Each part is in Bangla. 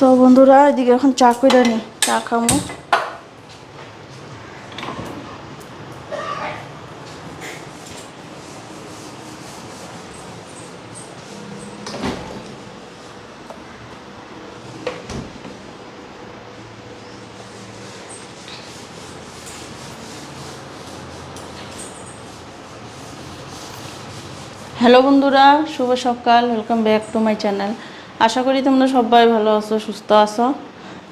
তো বন্ধুরা, এদিকে এখন চা করে নি, চা খামো। হ্যালো বন্ধুরা, শুভ সকাল welcome back to my channel আশা করি তোমরা সবাই ভালো আছো, সুস্থ আছো।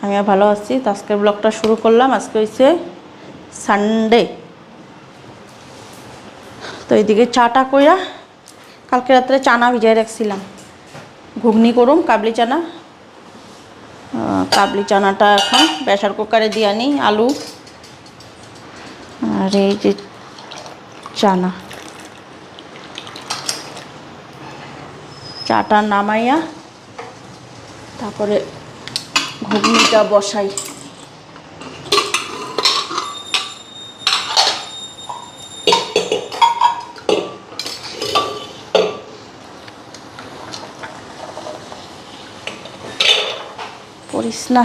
আমিও ভালো আছি। তো আজকের ব্লগটা শুরু করলাম। আজকে হচ্ছে সানডে তো এইদিকে চাটা কইরা কালকে রাত্রে চানা ভিজাই রাখছিলাম। ঘুগনি করুম, কাবলি চানা। কাবলি চানাটা এখন প্রেশার কুকারে দিয়ে আনি আলু। আর এই যে চানা। চাটা নামাইয়া তারপরে ঘুগনিটা বসাই। করিস না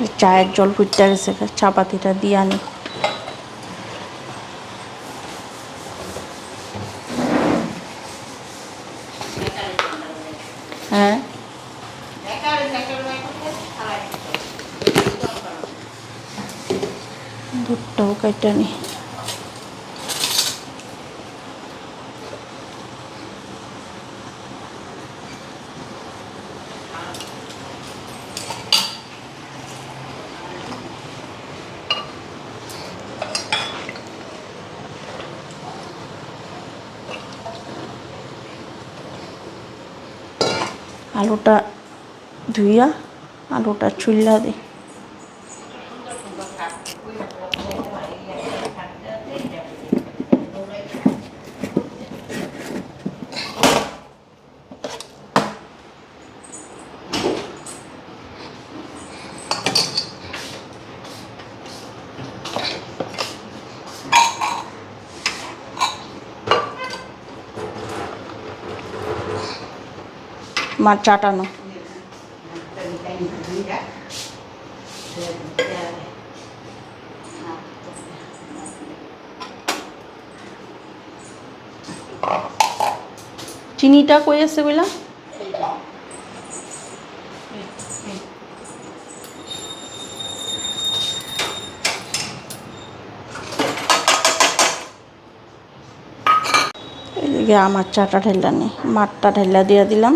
ওই চায়ের জল ফুটতে গেছে চাপাতিটা দিয়ে আনি। হ্যাঁ? দুধটাও কেটে নি। আলুটা ধুইয়া আলুটা চুল্লা দিই মাছ চাটানো। চিনিটা কই আছে বইলা? আমার চাটা ঢেলা নেই মাঠটা ঢেলা দিয়ে দিলাম।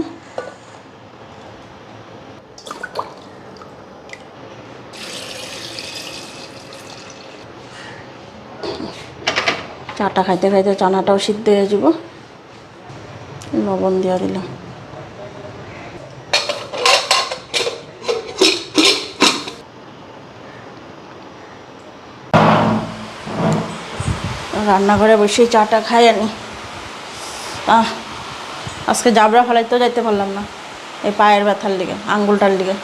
চাটা খাইতে খাইতে চানাটাও সিদ্ধ হয়ে যাব। লবণ দিয়ে দিলাম। রান্নাঘরে বসেই চাটা খাই আনি আজকে জাবরা ফেলাইতেও যাইতে পারলাম না, এই পায়ের ব্যথার লিগে, আঙ্গুলটার লিগে।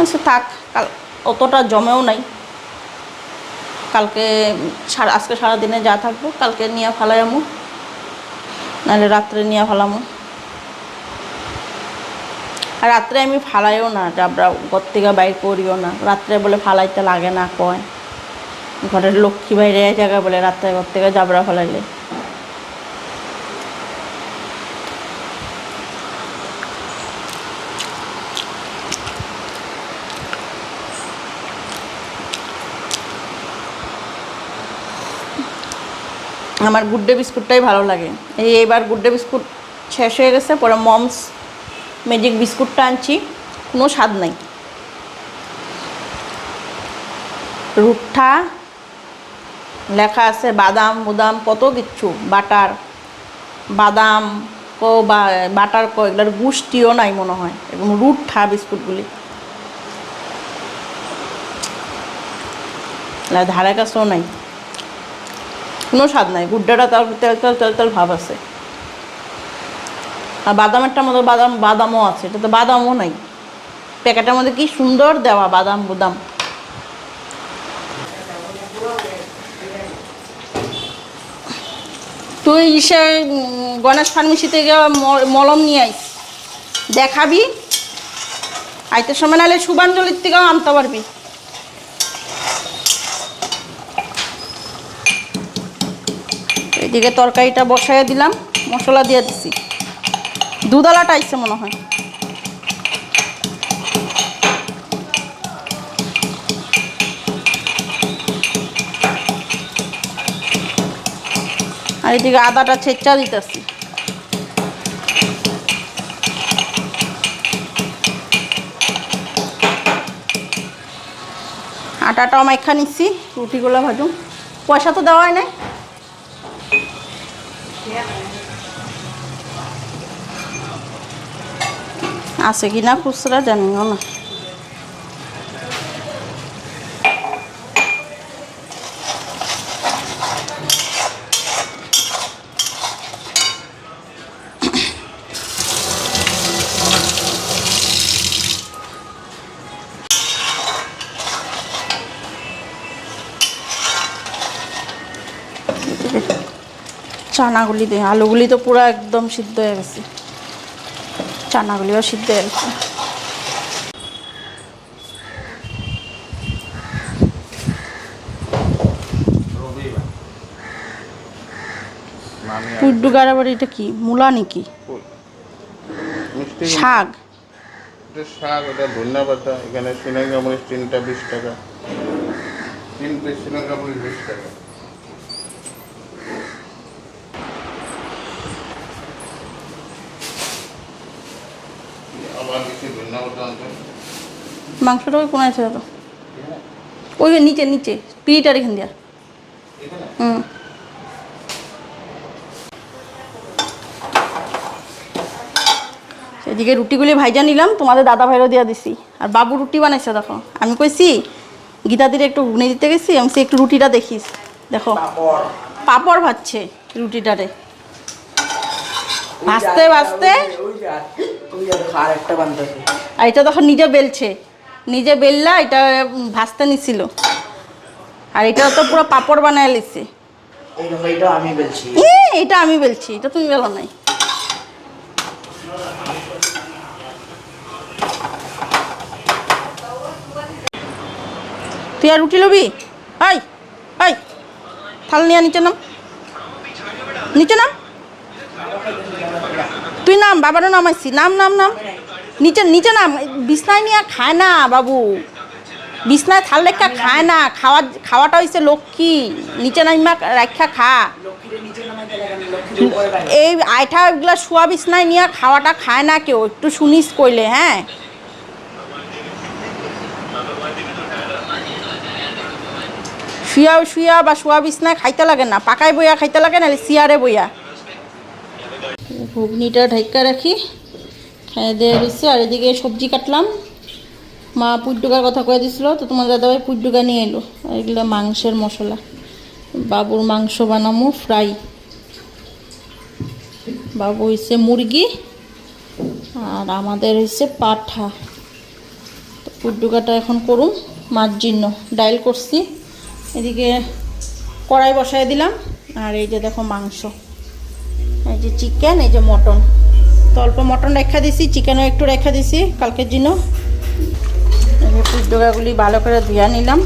আচ্ছা থাক, কাল অতটা জমেও নাই। কালকে সারা আজকে সারাদিনে যা থাকব, কালকে নিয়ে ফালাইমু নাহলে রাত্রে নিয়ে ফালামু। আর রাত্রে আমি ফালাইও না, জাবরা ঘর থেকে বাইর করিও না। রাত্রে বলে ফালাইতে লাগে না, কয়। ঘরের লক্ষ্মী বাইরে জায়গায় বলে রাত্রে ঘর থেকে জাবরা ফেলাইলে। আমার গুড্ডে বিস্কুটটাই ভালো লাগে। এই এবার গুড্ডে বিস্কুট শেষ হয়ে গেছে, পরে মমস ম্যাজিক বিস্কুটটা আনছি, কোনো স্বাদ নাই। রুঠা লেখা আছে বাদাম, বুদাম, কত কিচ্ছু, বাটার, বাদাম, কো, বা, বাটার কো, এগুলোর গুষ্টিও নাই মনে হয় এবং রুঠা বিস্কুটগুলি। ধারে কাছেও নাই। স্বাদ নাই। গুড্ডাটা তার তেল তেল তেল তেল ভাব আছে। আর বাদামেরটার মধ্যে বাদাম, বাদামও আছে। এটা তো বাদামও নাই। প্যাকেটের মধ্যে কি সুন্দর দেওয়া বাদাম, বুদাম। তুই সে গণেশ ফার্মেসি থেকে ম- মলম নিয়ে আইস দেখাবি। আইতে সময় নাহলে শুভাঞ্জলির থেকেও আনতে পারবি। এইদিকে তরকারিটা বসাইয়া দিলাম, মশলা দিয়ে দিছি। দুধালাটা আইসে মনে হয়। আর এদিকে আদাটা ছেঁচা দিতেছি। আটাটাও মাইখা নিচ্ছি রুটিগুলো ভাজুম। পয়সা তো দেওয়া হয় নাই। আছে কি না খুচরা জানিও না চানাগুলি দিয়ে আলুগুলি তো পুরো একদম সিদ্ধ হয়ে গেছে চানাগুলিও সিদ্ধ গেছে। পুড্ডুগার আবার এটা কি? মূলা নাকি। শাক? শাক এটা ধনিয়া পাতা এখানে মরিচ তিনটা বিশ টাকা। তিন পিস মরিচ বিশ টাকা আবার কিছু ধনিয়া পাতা আনতে মাংসটা ওই কোনায় ছিল তো ওই নিচে নিচে পিড়িটার এখান দিয়া হুম। সেদিকে রুটিগুলি ভাইজা নিলাম তোমাদের দাদা ভাইরও দিয়া দিছি। আর বাবু রুটি বানাইছে দেখো। আমি কইছি গীতাদির একটু গুনে দিতে গেছি আমি সে একটু রুটিটা দেখিস। দেখো। পাপড়। ভাজছে রুটিটারে। ভাজতে ভাজতে আর এটা তখন নিজে বেলছে। নিজে বেললা এটা ভাজতে নিছিল। আর এটা তো পুরো পাপড় বানায় লিছে। এটা আমি বেলছি। এটা আমি বলছি এটা তুমি বলো নাই। তুই আর রুটি লবি? আই আই থাল নিয়ে নিচে নাম। নিচে নাম। তুই নাম, বাবারও নামাইছি নাম নাম নাম। নিচে নিচে নাম। বিছনায় নিয়ে খায় না বাবু। বিছনায় থাল রেখা খায় না। খাওয়া খাওয়াটা হয়েছে লক্ষ্মী। নিচে নাইমা রাখা খা। এই আইঠা এগুলা শোয়া বিছনায় নিয়ে খাওয়াটা খায় না কেউ। একটু শুনিস কইলে হ্যাঁ? শুয়া শুয়া বা শোয়া বিছনায় খাইতে লাগে না। পাকায় বইয়া খাইতে লাগে না চেয়ারে বইয়া। ঘুগনিটা ঢাইকা রাখি। খাইয়ে দিয়ে দিচ্ছি, আর এদিকে সবজি কাটলাম। মা পুড্ডুকার কথা কয়ে দিছিল, তো তোমার দাদাভাই পুড্ডুকা নিয়ে এলো। এগুলো মাংসের মশলা। বাবুর মাংস বানামো, ফ্রাই। বাবু হইছে মুরগি, আর আমাদের হইছে পাঠা। তো এখন করুম মাছ জিন্ন ডাইল করছি। এদিকে কড়াই বসায় দিলাম, আর এই যে দেখো মাংস। এই যে চিকেন এই যে মটন তো অল্প মটন রেখা দিছি চিকেনও একটু রেখা দিছি, কালকের জন্য। পুড্ডুকাগুলি ভালো করে ধুয়া নিলাম।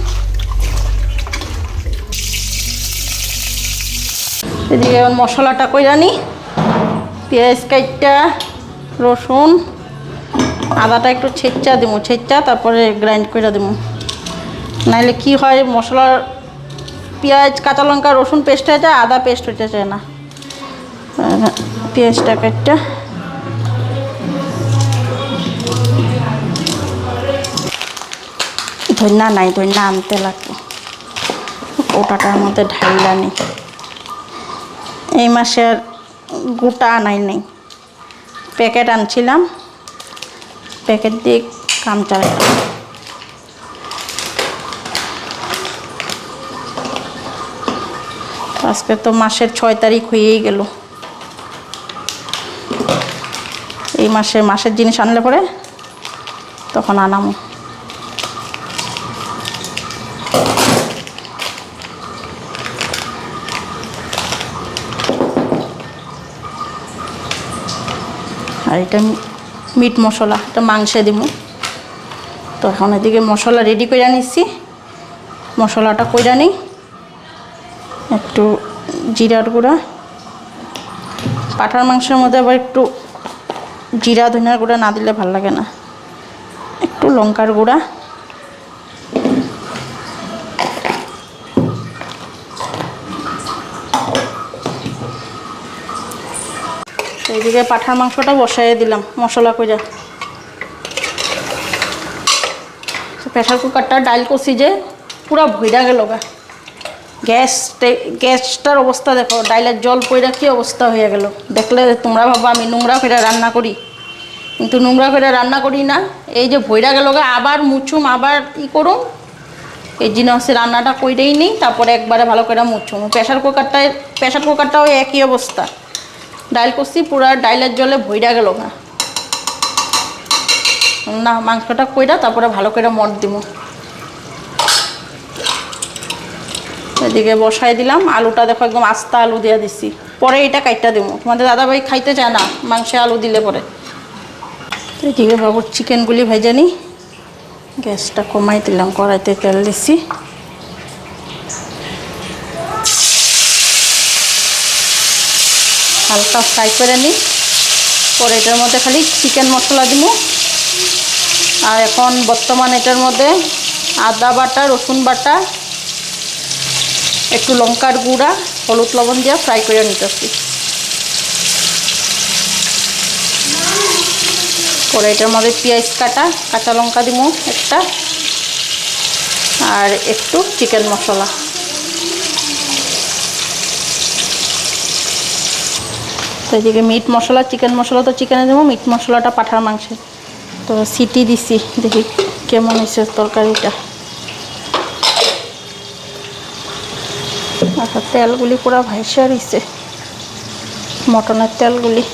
এদিকে মশলাটা কইরা নি। পেঁয়াজ কাইটটা, রসুন, আদাটা একটু ছেচ্চা দেবো ছেচ্চা তারপরে গ্রাইন্ড করে দেবো নাহলে কি হয়, মশলার পেঁয়াজ, কাঁচা লঙ্কা, রসুন পেস্ট হয়ে যায়, আদা পেস্ট হতে চায় না। পেঁয়াজটা কাটটা। ধন্যা নাই, ধন্যা আনতে লাগবে। ওটাটার মধ্যে ঢাইলা নেই। এই মাসে আর গোটা আনাই নেই। প্যাকেট আনছিলাম। প্যাকেট দিয়ে কাম চালাই। আজকে তো মাসের ছয় তারিখ হয়েই গেল। এই মাসে মাসের জিনিস আনলে পরে তখন আনামো। আর এটা মিট মশলা, এটা মাংসে দিব তো এখন এদিকে মশলা রেডি করে নিচ্ছি। মশলাটা কইরা নিই। একটু জিরার গুঁড়া। পাঠার মাংসের মধ্যে আবার একটু জিরা, ধনিয়ার গুঁড়া না দিলে ভালো লাগে না। একটু লঙ্কার গুঁড়া। এইদিকে পাঠার মাংসটা বসাই দিলাম, মশলা কইরা। প্রেশার কুকারটা ডাইল করছি যে পুরা ভইরা গেল গা। গ্যাস গ্যাসটার অবস্থা দেখো, ডাইলের জল পইরা কি অবস্থা হয়ে গেল। দেখলে তোমরা ভাবো আমি নোংরা করে রান্না করি। কিন্তু নোংরা করে রান্না করি না। এই যে ভইরা গেল আবার মুছুম, আবার ই করুম। এই জন্য হচ্ছে রান্নাটা কইরেই নেই, তারপরে একবারে ভালো করে মুছুম। প্রেশার কুকারটায় প্রেশার কুকারটাও একই অবস্থা। ডাইল করছি, পুরা ডাইলের জলে ভইরা গেল গা। না, মাংসটা কইরা তারপরে ভালো করে মট দিব এদিকে বসাই দিলাম, আলুটা দেখো একদম আস্তা আলু দিয়ে দিছি। পরে এটা কাইটটা দেবো তোমাদের দাদাভাই খাইতে চায় না, মাংসে আলু দিলে পরে। এদিকে বাবুর চিকেনগুলি ভেজে নিই। গ্যাসটা কমাই দিলাম, কড়াইতে তেল দিছি। হালকা ফ্রাই করে নিই। পরে এটার মধ্যে খালি চিকেন মশলা দিব। আর এখন বর্তমান এটার মধ্যে আদা বাটা, রসুন বাটা, একটু লঙ্কার গুঁড়া, হলুদ লবণ দিয়ে ফ্রাই করে নিতেছি। পরে এটার মধ্যে পেঁয়াজ কাটা, কাঁচা লঙ্কা দিব একটা, আর একটু চিকেন মশলা। তো এদিকে মিট মশলা, চিকেন মশলা তো চিকেনে দেবো, মিট মশলাটা পাঠার মাংসে। তো সিটি দিছি, দেখি কেমন হয়েছে তরকারিটা। আচ্ছা তেলগুলি পুরো ভাইসা রয়েছে মটনের তেলগুলি।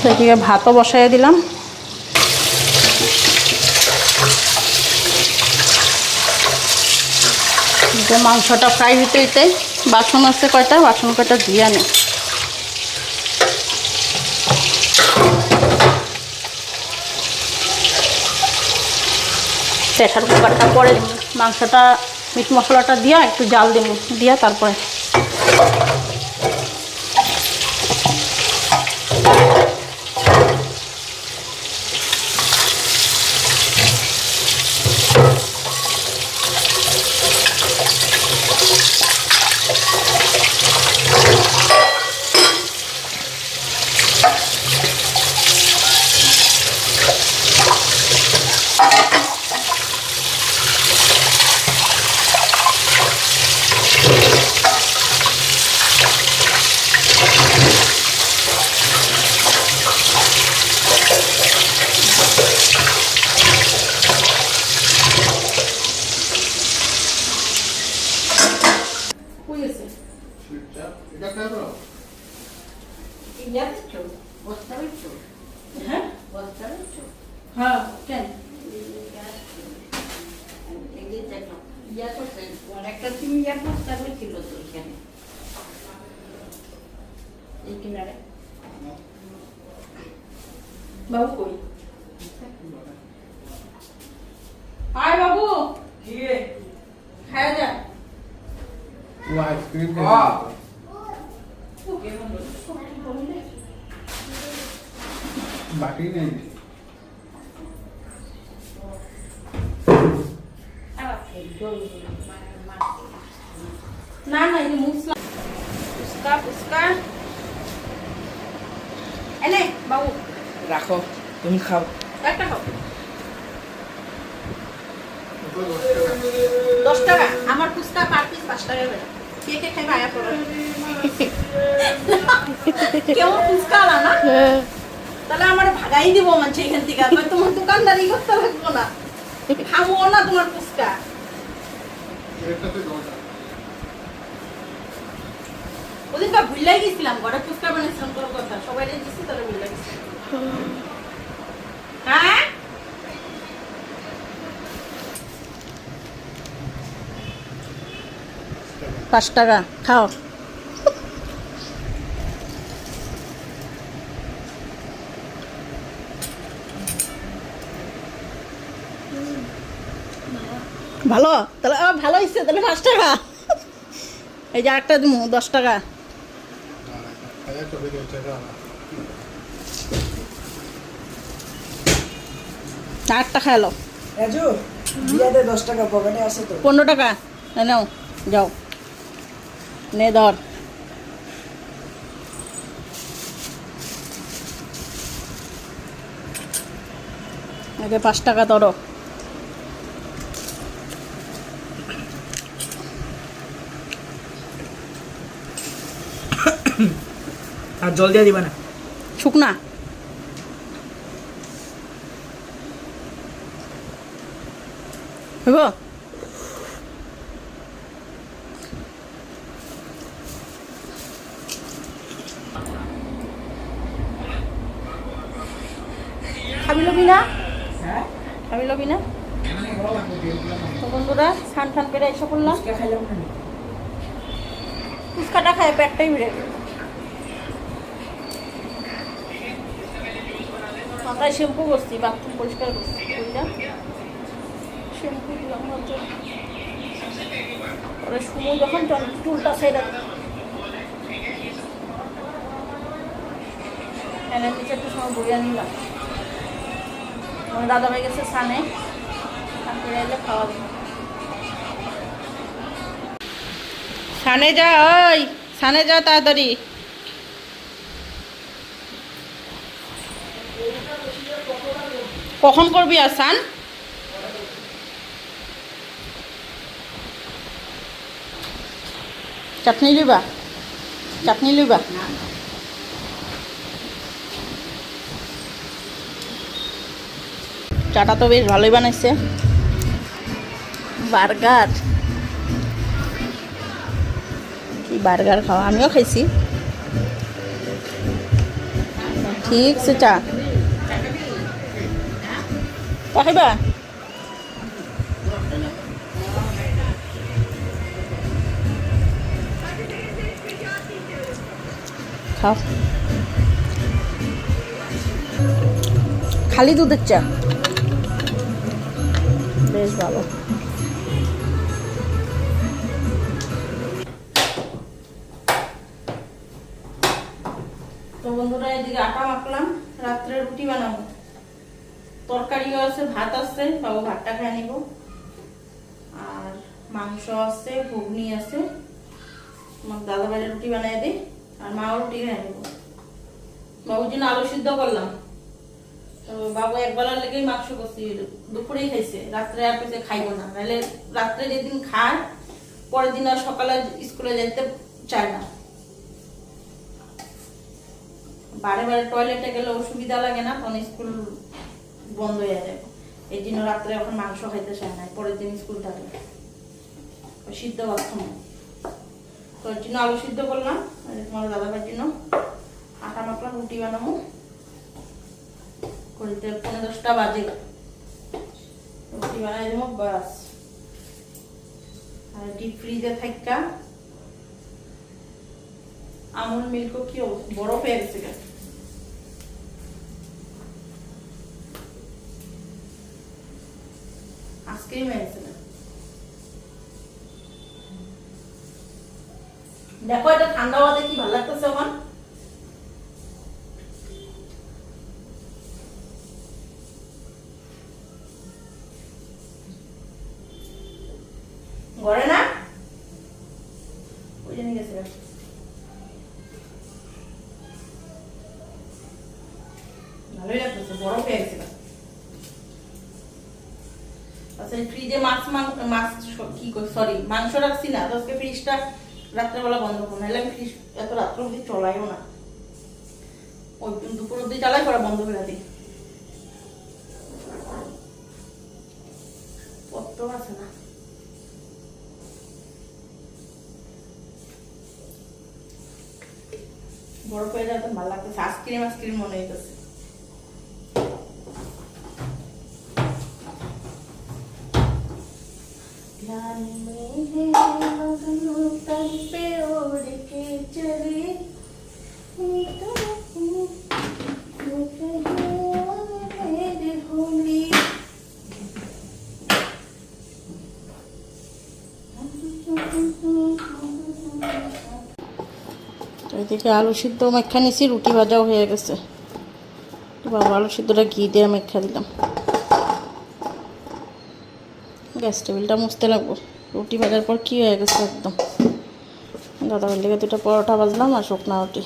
তো এদিকে ভাতও বসাই দিলাম। যে মাংসটা ফ্রাই হইতে হইতে বাসন আছে কয়টা, বাসন কয়টা ধুয়ে আনে প্রেশার কুকারটা পরে মাংসটা, মিট মশলাটা দিয়া একটু জাল দিব দিয়া তারপরে। বাকি নেই। না না এই মুসলা ফুচকা ফুচকা। এনে বাবু। রাখো তুমি খাও। একটা খাও। দশ টাকা। আমার ফুচকা পার পিস পাঁচ টাকা কে কে খাইবে আয়া পড়ো। কেমন না? তাহলে আমার ভাগাই দিব মানছে এখান থেকে আর তোমার দোকানদারি করতে লাগবো না। খাব না তোমার ফুচকা। ওদিনকার গেছিলাম ঘরে ফুচকা বানিয়েছিলাম তোর কথা। সবাই দিচ্ছি তাহলে হ্যাঁ? পাঁচ টাকা খাও। ভালো? তাহলে আহ, ভালো হয়েছে তাহলে পাঁচ টাকা। এই যে একটা দিমু দশ টাকা। আটটা খাইলো দশ টাকা পনেরো টাকা। নাও যাও। নে ধর। পাঁচ টাকা ধরো। আর জল দিয়ে দিবা না। শুকনা? হইব? খাবি লবি না? হ্যাঁ? খাবি লবি না? তো বন্ধুরা স্নান টান করে এসে না ফুচকাটা খায় পেটটাই বেড়ে মাথায় শ্যাম্পু করছি বাথরুম পরিষ্কার করছি শ্যাম্পু দিলাম পরে যখন চুলটা সেরা ফ্যানের একটু সময় নিলাম। আমার দাদা ভাই গেছে সানে তারপরে এলে খাওয়া সানে যা, ওই সানে যা তাড়াতাড়ি। কখন করবি আর সান চাটনি লিবা চাটনি লিবা চাটা তো বেশ ভালোই বানাইছে। বার্গার। কি বার্গার খাওয়া? আমিও খাইছি। ঠিক আছে, চা। চা খাইবা খাও। খালি দুধের চা বেশ ভালো। তো বন্ধুরা, এদিকে আটা মাখলাম রাত্রে রুটি বানাবো। তরকারিও আছে, ভাত আছে, বাবু ভাতটা খেয়ে নিব। আর মাংস আছে, ঘুগনি আছে। আমার দাদা বাইরে রুটি বানিয়ে দিই আর মাও রুটি খেয়ে নিব। বাবুর জন্য আলু সিদ্ধ করলাম। তো বাবু একবেলার লেগেই মাংস করছি, দুপুরেই খাইছে। রাত্রে আর পেছে খাইবো না। নাহলে রাত্রে যেদিন খায়, পরের দিন আর সকালে স্কুলে যেতে চায় না। বারে বারে টয়লেটে গেলে অসুবিধা লাগে না, তখন স্কুল বন্ধ হয়ে যায়। এই জন্য রাত্রে এখন মাংস খাইতে চায় না পরের দিন স্কুল থাকে। সিদ্ধ ভাত খাব তো ওর জন্য আলু সিদ্ধ করলাম তোমার দাদাভাইয়ের জন্য। আটা মাখলাম, রুটি বানাবো। করিতে পনেরো দশটা বাজে। রুটি বানাই দেবো বাস আর ডিপ ফ্রিজে থাকা আমুল মিল্ক কি? বরফ হয়ে গেছে গা। আইসক্রিম হয়ে গেছে গা। দেখো এটা ঠান্ডা হওয়াতে কি ভালো লাগতেছে এখন? ঘরে না? ভালোই লাগতেছে বরফ গেছে গা। আচ্ছা ফ্রিজে মাছ মাছ কি সরি মাংস রাখছি না, তো আজকে ফ্রিজটা রাত্রেবেলা বন্ধ করব, নাহলে আমি ফ্রিজ এত রাত্র অব্দি চলাইও না। ওই দুপুর অব্দি চালাই বন্ধ করে দিই। না। বড় হয়ে ভালো লাগতেছে আইসক্রিম আইসক্রিম মনে হইতেছে। ध्यान में है मगन तन पे ओढ़ के चले मेरे होली তো এদিকে আলু সিদ্ধ মেখা নিছি রুটি ভাজাও হয়ে গেছে তো বাবা আলু সিদ্ধটা ঘি দিয়ে মেখা দিলাম গ্যাস টেবিলটা মুছতে লাগবো। রুটি ভাজার পর কী হয়ে গেছে একদম। দাদা লেগে দুটো পরোটা বাজলাম আর শুকনা রুটি।